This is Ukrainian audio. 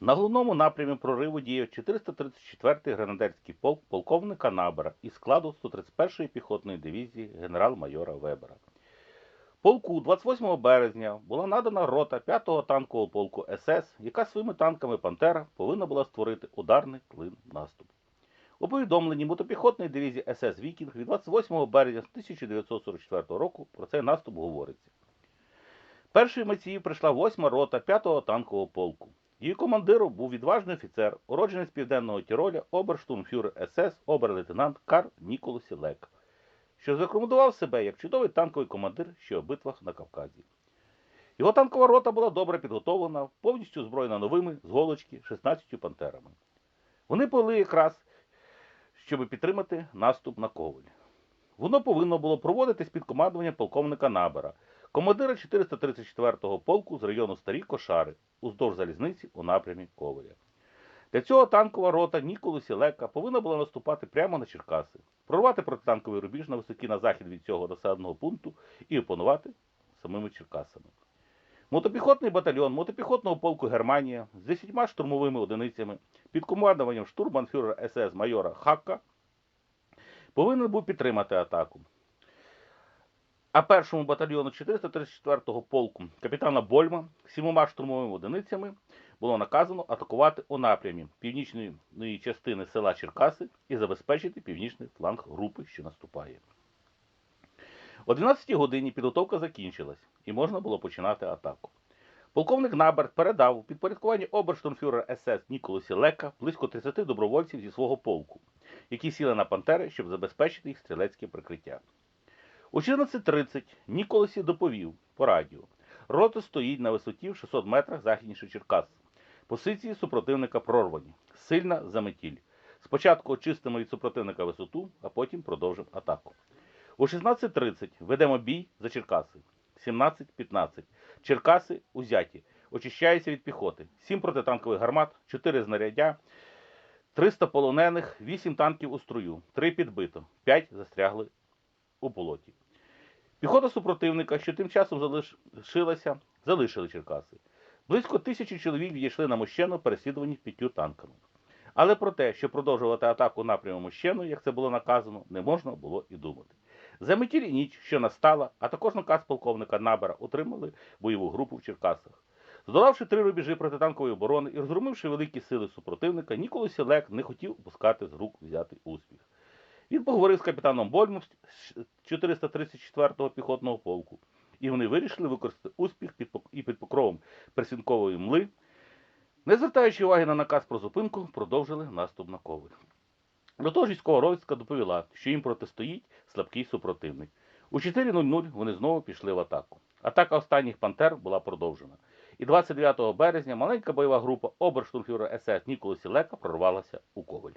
На головному напрямі прориву діяв 434-й гренадерський полк полковника Набера із складу 131-ї піхотної дивізії генерал-майора Вебера. Полку 28 березня була надана рота 5-го танкового полку СС, яка своїми танками Пантера повинна була створити ударний клин наступу. У повідомленні мотопіхотної дивізії СС Вікінг від 28 березня 1944 року про цей наступ говориться. Першою митців прийшла 8-ма рота 5-го танкового полку. Її командиром був відважний офіцер, уроджений з південного Тіроля, оберштурмфюрер СС, обер-лейтенант Карл Ніколас Лек, що зарекомендував себе як чудовий танковий командир ще у битвах на Кавказі. Його танкова рота була добре підготовлена, повністю озброєна новими з голочки 16 пантерами. Вони були якраз, щоб підтримати наступ на Коваль. Воно повинно було проводитись під командуванням полковника Набера, командира 434-го полку з району Старі Кошари, уздовж залізниці у напрямі Коваля. Для цього танкова рота Ніколусі Лека повинна була наступати прямо на Черкаси, прорвати протитанковий рубіж на висоті на захід від цього населеного пункту і опанувати самими Черкасами. Мотопіхотний батальйон мотопіхотного полку Германія з 10 штурмовими одиницями під командуванням штурманфюрера СС майора Хакка повинен був підтримати атаку. А першому батальйону 434-го полку капітана Больма сімома штурмовими одиницями було наказано атакувати у напрямі північної частини села Черкаси і забезпечити північний фланг групи, що наступає. О 12 годині підготовка закінчилась і можна було починати атаку. Полковник Наберт передав у підпорядкуванні оберштурмфюрера СС Ніколасі Лека близько 30 добровольців зі свого полку, які сіли на пантери, щоб забезпечити їх стрілецьке прикриття. У 14.30 Ніколасі доповів по радіо. Рота стоїть на висоті в 600 метрах західніше Черкас. Позиції супротивника прорвані. Сильна заметіль. Спочатку очистимо від супротивника висоту, а потім продовжимо атаку. О 16.30 ведемо бій за Черкаси. 17.15. Черкаси узяті. Очищаються від піхоти. 7 протитанкових гармат, 4 знаряддя, 300 полонених, 8 танків у струю, 3 підбито, 5 застрягли у болоті. Піхота супротивника, що тим часом залишилася, залишили Черкаси. Близько тисячі чоловік відійшли на Мощену, переслідувані п'ятью танками. Але про те, що продовжувати атаку напряму Мощену, як це було наказано, не можна було і думати. За метіль ніч, що настала, а також наказ полковника Набера отримали бойову групу в Черкасах. Здолавши три рубежі протитанкової оборони і розгромивши великі сили супротивника, Ніколас Лек не хотів опускати з рук взятий успіх. Він поговорив з капітаном Больмом з 434-го піхотного полку, і вони вирішили використати успіх під, і під покровом персінкової мли, не звертаючи уваги на наказ про зупинку, продовжили наступ на Коваль. До того ж військова розвідка доповіла, що їм протистоїть слабкий супротивник. У 4.00 вони знову пішли в атаку. Атака останніх пантер була продовжена. І 29 березня маленька бойова група оберштурмфюрера СС Ніколасі Лека прорвалася у Коваль.